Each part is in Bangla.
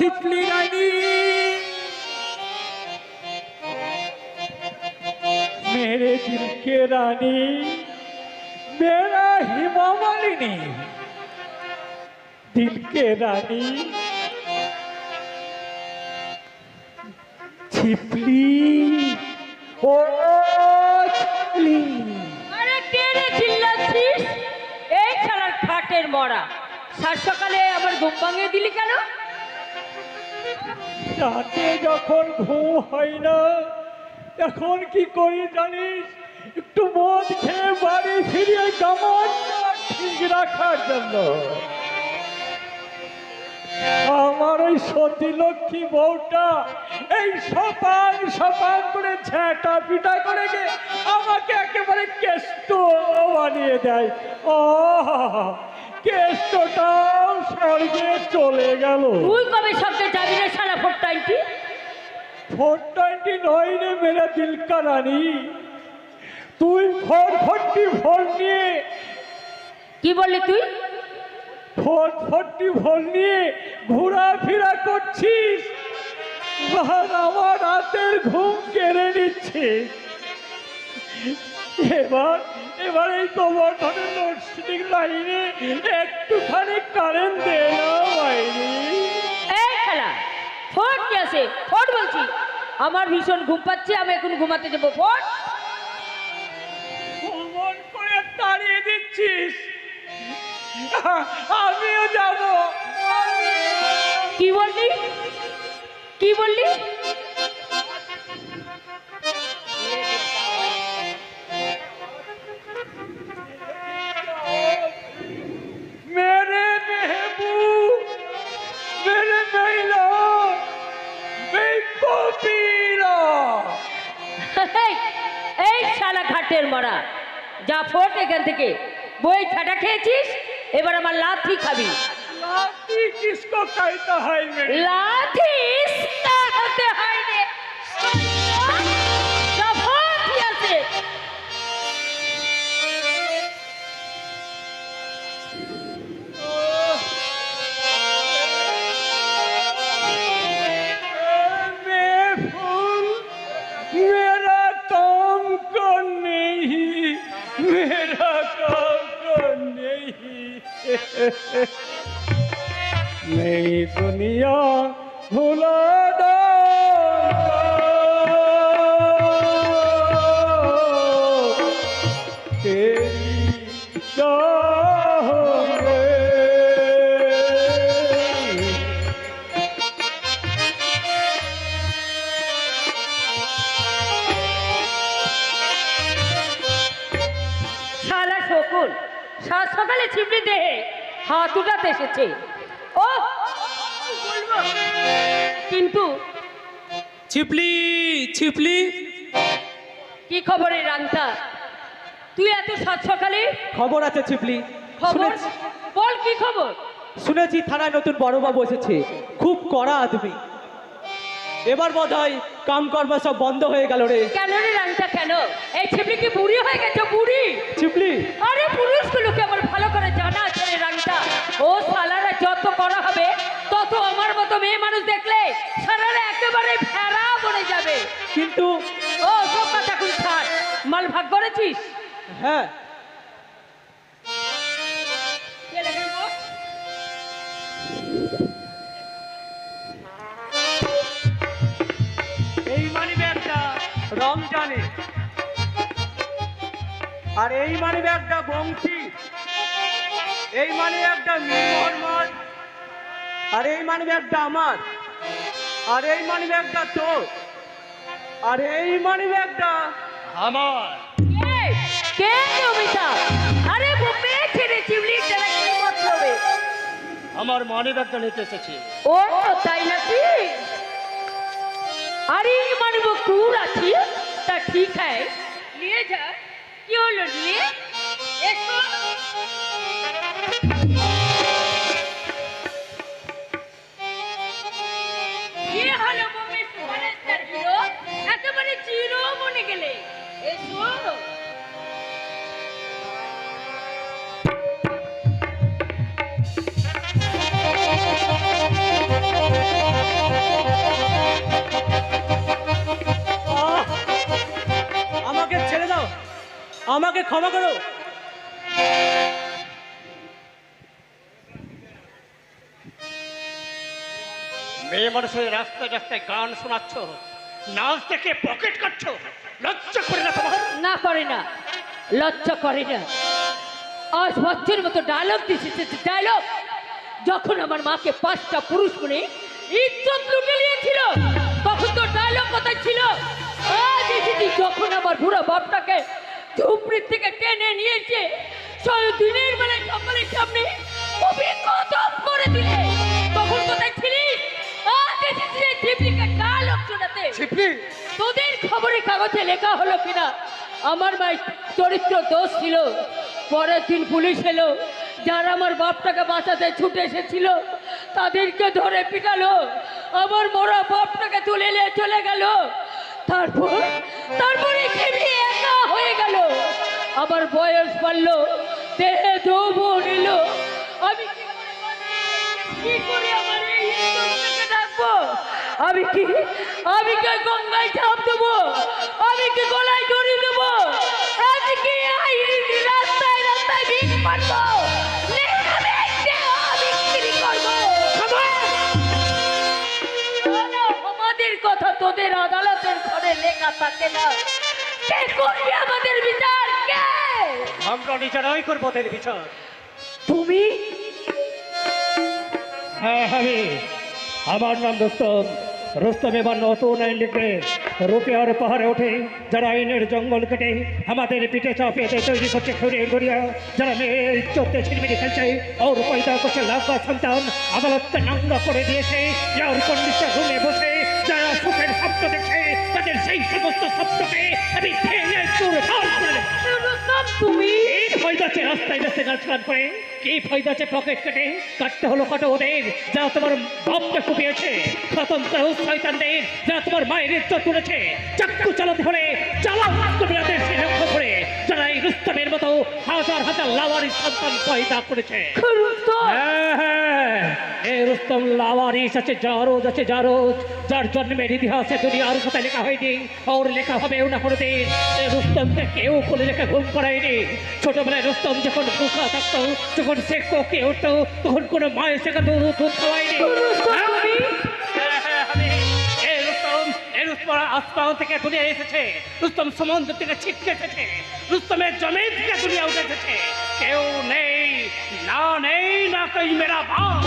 ছিটলি রানী। মেরে দিলকে রানী, মেরা হিমামালিনী দিলকে রানী ছিপলি ও ছিপলি আরে কে রে এই ছাড়ার খাটের মরা। সাত সকালে আবার ঘুম ভাঙিয়ে দিলি কেন? রাতে যখন ঘুম হয় না, এখন কি করি জানিস? একটু মদ খেয়ে বাড়ি ফিরিয়ে কামান ঠিক রাখার জন্য। আমার ওই সতী লক্ষ্মী বউটা এই সপান সপান করে ঝ্যাঁটা পিটা করে গে আমাকে একেবারে কেষ্ট বানিয়ে দেয়। ও কেষ্টটাও স্বর্গে চলে গেল। তুই কবে সবকে যাবি রে শালা ফোর টাইমটি ফোর টোয়েন্টি নয় রে মেরা দিল কা রানী তুই ফোর ফোরটি ফোর নিয়ে কি বললি তুই? ফোর ফোরটি ফোর নিয়ে ঘোরাফেরা করছিস। আমার রাতের ঘুম কেড়ে নিচ্ছে। এবার এবার এই গোবর্ধনের লোডশেডিং লাইনে একটুখানি কারেন্ট দে না বাইরে। এই খেলা ফোন কি আছে? ফোন বলছি। আমার ভীষণ ঘুম পাচ্ছে আমি এখন ঘুমাতে যাব। ফোন। ভ্রমণ করে তাড়িয়ে দিচ্ছিস। আমিও যাব। কি বললি? কি বললি? এখান থেকে। বই ছাটা খেয়েছিস? এবার আমার লাথি খাবি। লাথি কিসকো খাইতে হয় লাথি? নেই দুনিয়া ভুলা সকালে ছিপড়ি দেহে হাত উঠাতে এসেছে। ও কিন্তু ছিপলি ছিপলি। কি খবর এই রান্তা? তুই এত সাত সকালে? খবর আছে ছিপলি। খবর? শুনেছি। বল কি খবর? শুনেছি থানায় নতুন বড়বাবু এসেছে। খুব কড়া আদমি। এবার বোধ হয় কাম কর্ম সব বন্ধ হয়ে গেল রে। কেন রে রান্তা কেন? এই ছিপড়ি কি বুড়ি হয়ে গেছে বুড়ি? ছিপলি। আরে পুরুষগুলোকে আমার ভালো করে জানা। ভাগ করেছিস হ্যাঁ? এই মানি ব্যাগটা রমজানে। আর এই মানি ব্যাগটা বংশী। এই মানি ব্যাগটা মীর আর এই মানি ব্যাগটা আমার। আর এই মানি ব্যাগটা তোর। আর এই মানি ব্যাগটা আমার। কে নমিতা আরে বুপে ছেড়ে তারা কি মতলবে? আমার মানি ব্যাগটা নিতে এসেছি। ও তাই নাকি? আরে মানব ক্রুর আছি? তা ঠিক है নিয়ে যা। কি হলো নিয়ে? এসো। হলো বুপে সুপারস্টার হিরো একেবারে চিরো মনে গেলে। আমাকে ক্ষমা করো। মেয়ে মানুষের রাস্তায় রাস্তায় গান শোনাচ্ছ নাচ দেখে পকেট কাটছ লজ্জা করে না তোমার? না করে না লজ্জা করে না। আজ বছর মতো ডায়লগ দিয়েছে ডায়লগ যখন আমার মাকে পাঁচটা পুরুষ মনে ইজ্জত লুটে নিয়েছিল তখন তো ডায়লগ কথা ছিল। আজ এসেছি যখন আমার বুড়ো বাপটাকে ঝুপড়ির থেকে টেনে নিয়েছে। দিনের বেলায় সকলের সামনে কদম করে দিলে। তখন কোথায় ছিলিস ছিপলি তোদের খবরের কাগজে লেখা হলো কিনা? আমার চরিত্র দোষ ছিল। পরের দিন পুলিশ এলো। যারা আমার বাপটাকে বাঁচাতে ছুটে এসেছিল তাদেরকে ধরে পিটালো। আমার মরা বাপটাকে তুলে নিয়ে চলে গেল। তারপর তারপরে একা হয়ে গেল আমার বয়স বাড়লো, দেহে যৌবন নিল। আমি বাঁচবো? কি করে আমার এই ইজ্জতটাকে রাখব আমি কি আমি কি গঙ্গায় ঝাঁপ দেবো? আমি কি গলায় দড়ি দেবো? আমি কি রাস্তায় রাস্তায় ভিড় আমাদের কথা তোদের আদালতের ঘরে লেখা থাকে না। কে করবে আমাদের বিচার? কে আমরা নিজেরাই করব বিচার। তুমি? হ্যাঁ আমি। আমার নাম রুস্তম। রুস্তম এবার নতুন আইন লিখবে রুপিয়ার পাহাড়ে ওঠে। যারা আইনের জঙ্গল কেটে আমাদের পিঠে চাপিয়ে দিয়ে তৈরি করছে খুঁড়িয়ে গড়িয়া যারা মেয়ের চোখতে ছিনমিনি খেলছে ওর পয়দা করছে লাখ সন্তান আদালতকে নাঙ্গা করে দিয়েছে যার কন্ডিশন রুমে বসে যারা সুখের স্বপ্ন দেখছে তাদের সেই সমস্ত স্বপ্নকে আমি ভেঙে চুর ধার করে দেব। তুমি? এই রাস্তায় রাস্তায় গাছ কাট করে কি ফয়দাছে পকেট কেটে? কাটতে হলো কাটো ওদের? যা তোমার বাপকে কুপিয়েছে খতম করো শয়তানদের যা তোমার মায়ের ইজ্জত তুলেছে চাক্কু চালাতে হলে চালাও। রুস্তমের মতো হাজার হাজার লাওয়ারি সন্তান পয়দা করেছে। রুস্তম হ্যাঁ, হ্যাঁ, এই রুস্তম লাওয়ারিস আছে জারোজ আছে জারোজ যার জন্মের ইতিহাসে দুনিয়ার কথা লেখা হয়নি ওর লেখা না কোনোদিন। এই রুস্তমকে কেউ কোনো লেখা ঘুম করায়নি। ছোটবেলায় রুস্তম যখন পোকা থাকতো যখন সে কোকে উঠতো তখন কোনো মায়ের সেখানে দুধ দুধ খাওয়ায়নি এই রুস্তম আসমান থেকে দুনিয়া এসেছে রুস্তম সমুদ্র থেকে ছিটকে এসেছে রুস্তমের জমিন থেকে দুনিয়া উঠে এসেছে কেউ নেই না নেই না কই মেরা বাপ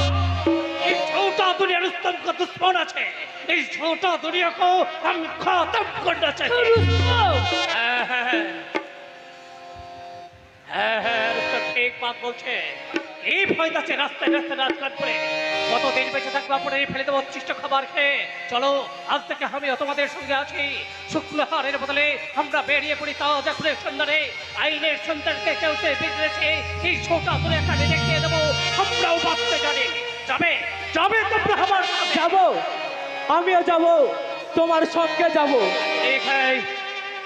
इस छोटा दुनिया रुस्तम का दुश्मन আছে इस छोटा दुनिया को हम खत्म करना चाहिए রুস্তম হ্যাঁ, হ্যাঁ, হ্যাঁ। হ্যাঁ, হ্যাঁ, রুস্তম ঠিক বাত বলছে এই ভয় আছে রাস্তায় রাস্তায় রাজঘাট করে কতদিন বেঁচে থাকব পরে ফেলে দেবো উচ্ছিষ্ট খাবার খেয়ে। চলো আজ থেকে আমিও তোমাদের সঙ্গে আছি। শুক্লহারের বদলে আমরা বেরিয়ে পড়ি তাও খুনের সন্ধানে। আইনের সন্তানকে কেউ সে বিগড়েছে এই ছোটা করে একটা দেখিয়ে দেবো। আমরাও বাঁচতে জানি। যাবে? যাবে তোমরা আমার। যাব। আমিও যাব। তোমার সঙ্গে যাব। है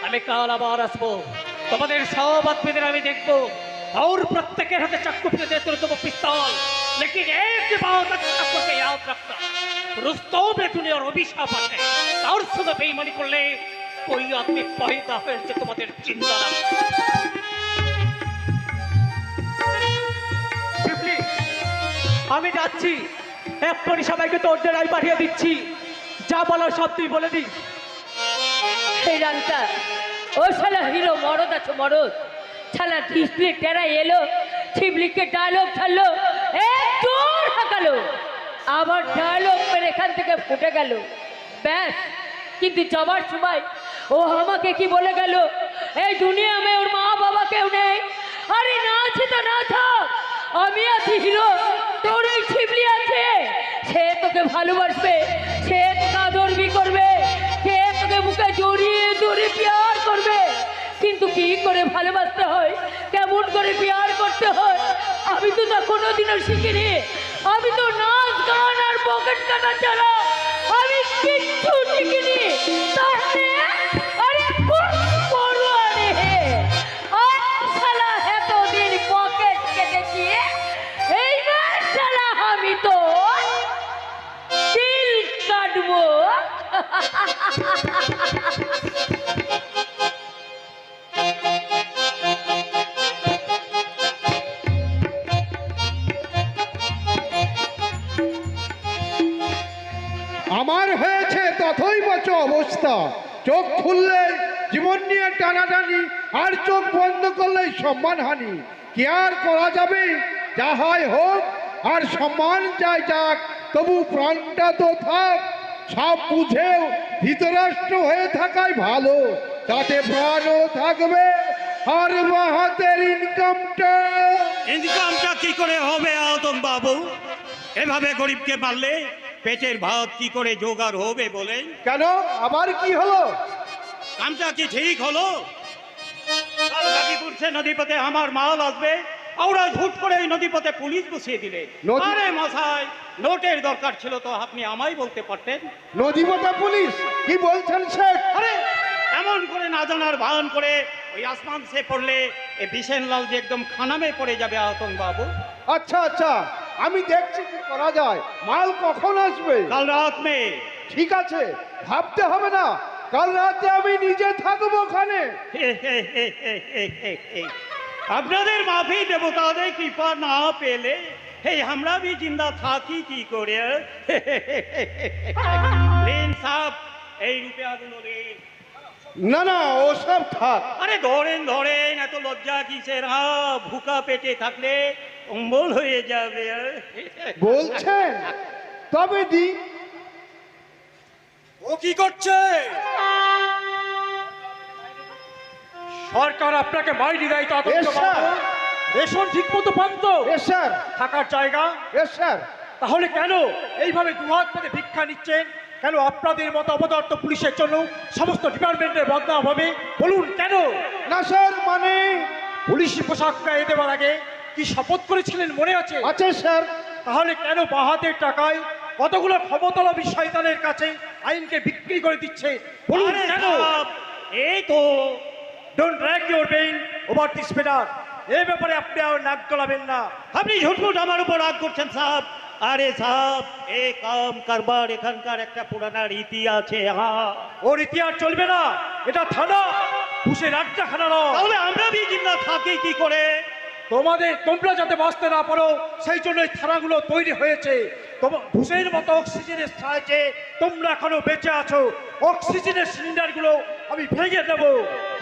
আমি কাল আবার আসব। তোমাদের সব আত্মীয়দের আমি দেখব। और प्रत्येक हाथे चाकू पे देते तुम पिस्तौल लेकिन एक बात अच्छा करके याद रखना रुस्तों में दुनिया और अभिशाप আছে তার সঙ্গে বেইমানি করলে ওই আদমি পয়দা হয়েছে তোমাদের চিন্তা রাখবে ছিপলি আমি যাচ্ছি এক্ষুনি সবাইকে তোর ডেরাই পাঠিয়ে দিচ্ছি যা বলার সব তুই বলে দিস এই রানটা ও শালা হিরো মরদ আছে মরদ শালা ডিসপ্লে টেরা এলো ছিবলিকে ডায়লগ ছাড়লো এক জোর হাঁকালো। আবার ডায়লগ মেরে এখান থেকে ফুটে গেল। ব্যাস, কিন্তু যাবার সময় ও আমাকে কি বলে গেল, এই দুনিয়া মে ওর মা বাবা কেউ নেই। আরে না আছে তো, না থাক। আমি আছি হিরো, তোর ওই ছিবলি আছে। সে তোকে ভালোবাসবে, সে তোকে আদরবি করবে। কি করে ভালোবাসতে হয়, কেমন করে পিয়ার করতে হয়, আমি তো তা কোনোদিনও শিখিনি। আমি তো নাচ গান আর পকেট কাটা ছাড়া আমি কিচ্ছু শিখিনি। তাহলে চোখ খুললে, জীবন নিয়ে টানাটানি, আর চোখ বন্ধ করলেই সম্মানহানি কি আর করা যাবে? যা হয় হোক, আর সম্মান চাই যাক, তবু প্রাণটা তো থাক। সব বুঝেও ধৃতরাষ্ট্র হয়ে থাকাই ভালো, তাতে প্রাণও থাকবে, আর মাহাতের ইনকামটা ইনকামটা কি করে হবে আতম বাবু? এভাবে গরিবকে মারলে পেটের ভাত কি করে জোগাড় হবে বলেন? কেন? আবার কি হলো? কামটা কি ঠিক হলো? সে নদীপথে আমার মাল আসবে। ওরা ঝুট করে এই নদীপথে পুলিশ বসিয়ে দিলে আরে মশাই নোটের দরকার ছিল তো আপনি আমায় বলতে পারতেন? নদীপথা পুলিশ? কি বলছেন শেখ? আরে এমন করে না জানার ভান করে ওই আসমান সে পড়লে এ বিশেন লাল যে একদম খানামে পড়ে যাবে আতঙ্ক বাবু আচ্ছা আচ্ছা। আমি দেখছি কি করা যায় মাল কখন আসবে কাল রাত মে ঠিক আছে ভাবতে হবে না কাল রাতে আমি নিজে থাকব ওখানে। আপনাদের মাফি দেবতাদের কৃপা না পেলে এই আমরা भी জিন্দা থাকি কি করে এই রূপে আগুলো লেন না না ওসব থাক আরে ধরেন ধরেন এত লজ্জা কিসের হা ভুকা পেটে থাকলে অম্বল হয়ে যাবে বলছেন? তবে দি। ও কি করছে? সরকার আপনাকে মাইনে দেয় তা. রেশন ঠিক মতো পান তো? Yes sir. থাকার জায়গা? Yes sir. তাহলে কেন? এইভাবে দুহাত পেতে ভিক্ষা নিচ্ছেন? কেন আপনাদের মতো অবদার্থ পুলিশের জন্য সমস্ত ডিপার্টমেন্টের বদনাম হবে? বলুন কেন? না স্যার মানে? পুলিশি পোশাক গায়ে দেওয়ার আগে কি শপথ করেছিলেন মনে আছে? আছে স্যার। তাহলে কেন বাহাতের টাকায় কতগুলো ক্ষমতালবী শয়তানের কাছে আইনকে বিক্রি করে দিচ্ছে? বলুন কেন? এই তো don't drag your pain over this matter এই ব্যাপারে আপনি আর নাক গলাবেন না। আপনি ঝুটমুট আমার উপর রাগ করছেন সাহেব। আরে সাহেব এই কাম কারবার এখানকার একটা পুরানা রীতি আছে হ্যাঁ ওর ইতিহাস চলবে না। এটা থানা ঘুষের আড্ডাখানা নয়। তাহলে আমরা বি থাকি কি করে? তোমাদের তোমরা যাতে বাঁচতে না পারো সেই জন্য এই থানাগুলো তৈরি হয়েছে। তোমার ঘুষের মতো অক্সিজেনের সাহায্যে তোমরা এখনও বেঁচে আছো। অক্সিজেনের সিলিন্ডারগুলো আমি ভেঙে দেবো।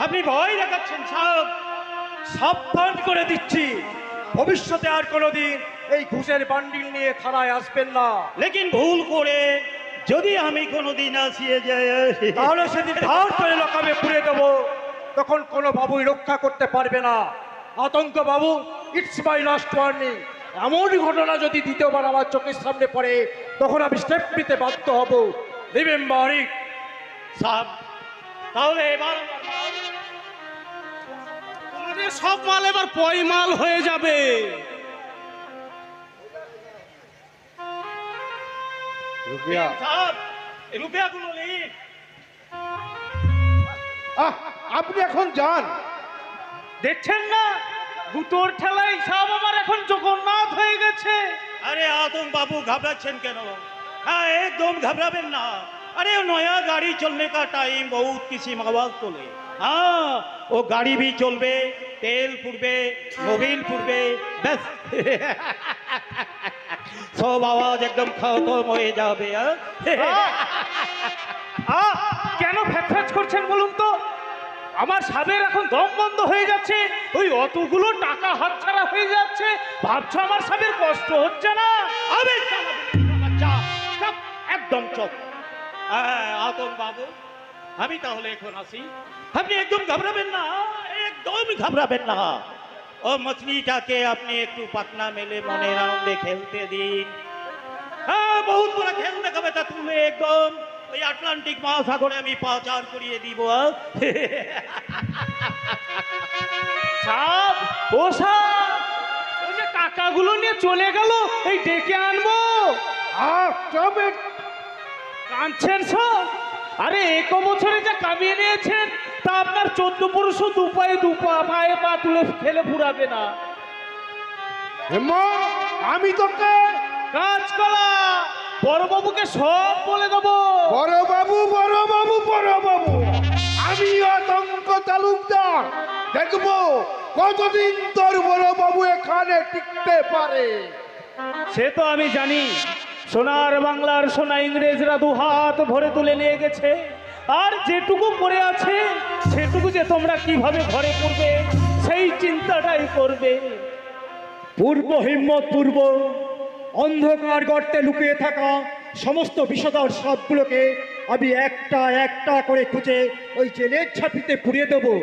আপনি ভয় দেখাচ্ছেন সাহেব। সাবধান করে দিচ্ছি। ভবিষ্যতে আর কোনোদিন এই ঘুষের বান্ডিল নিয়ে থানায় আসবেন না। লেকিন ভুল করে যদি আমি কোনোদিন আসিয়ে যাই। তাহলে সেদিন ধার করে লকাবে পুড়ে দেবো। তখন কোনো বাবুই রক্ষা করতে পারবে না। আতঙ্ক বাবু ইটস মাই লাস্ট ওয়ার্নিং এমন ঘটনা যদি দ্বিতীয়বার আমার চোখের সামনে পড়ে তখন আমি স্টেপ নিতে বাধ্য হব। রিমেম্বার ইট সাহেব তাহলে এবার তোমাদের সব মাল এবার পয়মাল হয়ে যাবে। রুপিয়া। রুপিয়াগুলো আপনি এখন যান। দেখছেন না? দুটোর ঠেলাই সব আমার এখন জগন্নাথ হয়ে গেছে। আরে আদম বাবু ঘাবড়াচ্ছেন কেন? হ্যাঁ একদম ঘাবড়াবেন না। আরে নয়া গাড়ি চলনে কা টাইম বহুত কিছু মাবাদ তোলে। হ্যাঁ ও গাড়ি ভি চলবে তেল পুড়বে মোবিল পুড়বে ব্যাস। সব আওয়াজ একদম খতম হয়ে যাবে হ্যাঁ। কেন ফ্যাচ করছেন বলুন তো? আমার সাবের এখন দম বন্ধ হয়ে যাচ্ছে, ওই অতগুলো টাকা হাতছাড়া হয়ে যাচ্ছে। ভাবছ আমার সাবের কষ্ট হচ্ছে না? বাচ্চা একদম চুপ হ্যাঁ আতন বাবু, আমি তাহলে এখন আসি। আপনি একদম ঘাবড়াবেন না, একদম ঘাবড়াবেন না। ও মছলিটাকে আপনি একটু পাতনা মেলে মনের আনন্দে খেলতে দিন। হ্যাঁ বহুত বড় খেল দেখাবে তা তুমি একদম। ওই আটলান্টিক মহাসাগরে আমি পাচার করিয়ে দিব? সাপ ও সাপ ওই যে টাকাগুলো নিয়ে চলে গেল এই ডেকে আনব। তবে কাঁদছেন সব? আরে এক বছরে যা কামিয়ে নিয়েছেন তা আপনার চোদ্দ পুরুষও দু পায়ে দু পা পায়ে পা তুলে ফেলে ফুরাবে না। আমি তোকে কাজ কাঁচকলা! বড়বাবুকে সব বলে দেবো। বড় বাবু বড় বাবু বড় বাবু আমি আতঙ্ক তালুকদার। দেখব কতদিন তোর বড় বাবু এখানে টিকতে পারে। সে তো আমি জানি সোনার বাংলার সোনা ইংরেজরা দু হাত ভরে তুলে নিয়ে গেছে। আর যেটুকু পড়ে আছে সেটুকু যে তোমরা কীভাবে ঘরে করবে সেই চিন্তাটাই করবে। পূর্ব হিম্মত পূর্ব অন্ধকার গর্তে লুকিয়ে থাকা সমস্ত বিষধর সাপগুলোকে আমি একটা একটা করে খুঁজে ওই জেলের ছাপিতে পুড়িয়ে দেবো।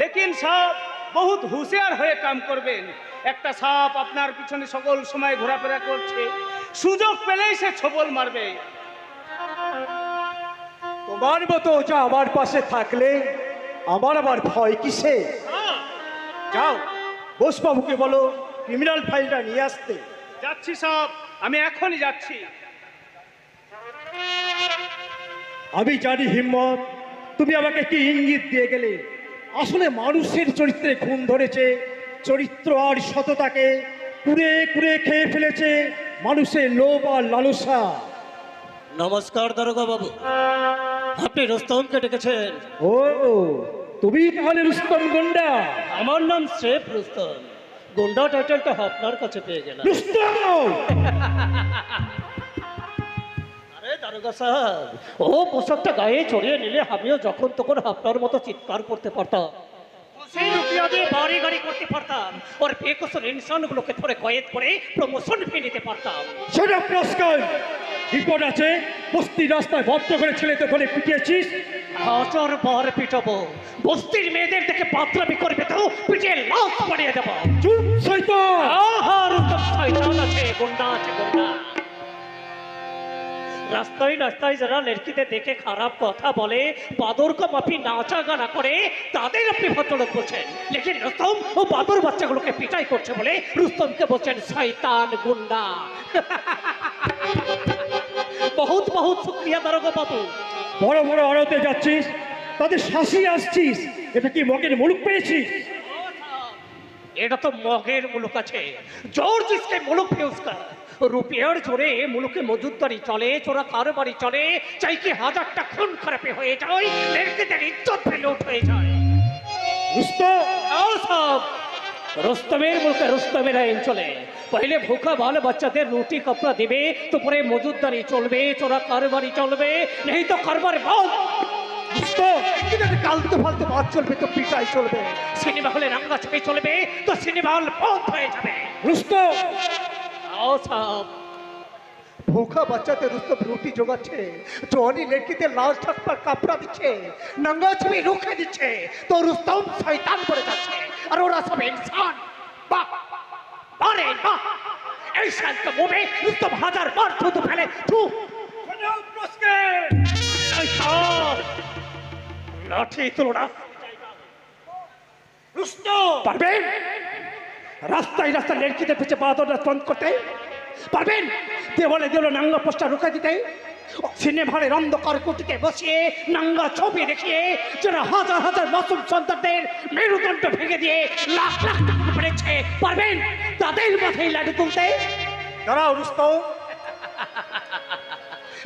লেকিন সাপ বহুত হুঁশিয়ার হয়ে কাম করবেন। একটা সাপ আপনার পিছনে সকল সময় ঘোরাফেরা করছে। সুযোগ পেলেই সে ছবল মারবে। তোমার মতো যা আমার পাশে থাকলে আমার আবার ভয় কিসে যাও বোসবাবুকে বলো ক্রিমিনাল ফাইলটা নিয়ে আসতে। যাচ্ছি সব আমি এখনই যাচ্ছি। আমি জানি হিম্মত তুমি আমাকে কি ইঙ্গিত দিয়ে গেলে? আসলে মানুষের চরিত্রে খুন ধরেছে চরিত্র আর সততাকে কুড়ে কুড়ে খেয়ে ফেলেছে মানুষের লোভ আর লালসা। নমস্কার দারোগা বাবু আপনি রোস্তমকে ডেকেছেন। ও তুমি তাহলে রুস্তম গুন্ডা? আমার নাম শেফ রুস্তম। গুন্ডা টাইটেলটা আপনার কাছে পেয়ে গেলাম। আরে দারোগা সাহেব ও পোশাকটা গায়ে ছড়িয়ে নিলে আমিও যখন তখন আপনার মতো চিৎকার করতে পারতাম। দিয়ে বাড়ি গাড়ি করতে পারতাম। ওর বেকসুর ইনসানগুলোকে ধরে কয়েদ করে প্রমোশন পেয়ে নিতে পারতাম। সেটা প্রশ্ন বিপদ আছে বস্তি রাস্তায় ভদ্র করে ছেলেতে ধরে পিটিয়েছিস? হাজার বার পিটাবো। বস্তির মেয়েদের দেখে পাত্রামি করবে তো পিটিয়ে লাশ বাড়িয়ে দেবো। চুপ শৈতান আহার শয়তান আছে গুন্ডা আছে গুন্ডা। রাস্তায় রাস্তায় যারা লড়কিতে দেখে খারাপ কথা বলে বাদরক মাফি নাচা গানা করে তাদের আপনি ভদ্রলোক বলছেন। লেকিন রুস্তম ও বাদর বাচ্চাগুলোকে পিটাই করছে বলে রুস্তমকে বলছেন শয়তান গুন্ডা। বহুত বহুত শুক্রিয়া দারোগো বাবু। বড় বড় আড়তে যাচ্ছিস? তাদের শাসি আসছিস? এটা কি মগের মুলুক পেয়েছিস? এটা তো মগের মুলুক আছে। জোর জিসকে মুলুক পেয়েছিস রুপিয়ার জোরে মুলুকে মজুদারি চলে চোরা কারোবারি চলে। চাই কি হাজারটা খুন খারাপে হয়ে যায় ইজ্জত হয়ে যায়। রোস্তমের রোস্তমের আইন চলে। পহলে ভালো বাচ্চাদের রুটি কাপড়া মজুদারি চলবে চোরা কারোবারি চলবে নেই তো কারবার বন্ধ। কালতু বাদ চলবে তো পিটাই চলবে। সিনেমা হলে রাঙ্গা চলবে তো সিনেমা হল বন্ধ হয়ে যাবে। রুস্ত সাহেব ভুখা বাচ্চাদের রুস্তম রুটি জোগাচ্ছে জনি লেটকিতে লাল শার্ট কাপড়া দিচ্ছে নাঙ্গা ছবি রুখে দিচ্ছে তো রুস্তম শয়তান করে যাচ্ছে আর ওরা সব ইনসান। বাহ আরে বাহ। এই শান্ত মুভে রুস্তম হাজার বার থুতু ফেলে থু। লাঠি তুলো না। রুস্তম পারবেন রাস্তায় রাস্তায় লেড়কিদের পিছিয়ে বাদরটা বন্ধ করতে। পারবেন? দেওয়ালে দেওয়ালে নাঙ্গা পোস্টার রুখে দিতে। সিনেমারের অন্ধকার কুটিতে বসিয়ে নাঙ্গা ছবি দেখিয়ে যারা হাজার হাজার মাসুম সন্তানদের মেরুদণ্ড ভেঙে দিয়ে লাখ লাখ টাকা পেরেছে পারবেন? তাদের মাথায় লাডু তুলতে। দাঁড়াও রুস্তম।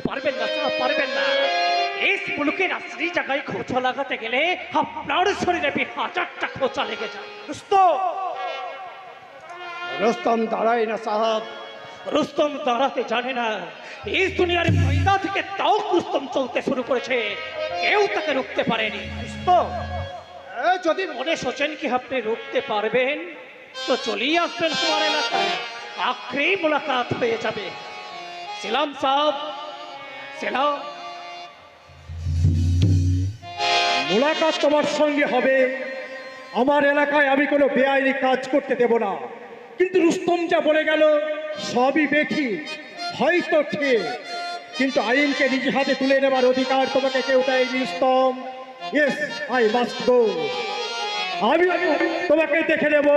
পারবেন না স্যার পারবেন না। এই মুলুকের আসলি জায়গায় খোঁচা লাগাতে গেলে আপনার শরীরে বি হাজারটা খোঁচা লেগে যায়। রুস্তম! রুস্তম দাঁড়ায় না সাহাব। রুস্তম দাঁড়াতে জানে না। এই দুনিয়ার ময়দা থেকে তাও রুস্তম চলতে শুরু করেছে। কেউ তাকে রুখতে পারেনি। রুস্তম যদি মনে সোচেন কি আপনি রুখতে পারবেন? তো চলেই আসবেন তোমার এলাকায়। আখরি মুলাকাত হয়ে যাবে। সিলাম সাহেব সিলাম। মোলাকাত তোমার সঙ্গে হবে। আমার এলাকায় আমি কোনো বেআইনি কাজ করতে দেব না। কিন্তু রুস্তম যা বলে গেল, সবই বেঠি, হয়তো ঠিক। কিন্তু আইনকে নিজ হাতে তুলে নেবার অধিকার তোমাকে কেউ দেয় Rustam. Yes I must go আমি তোমাকে দেখে নেব।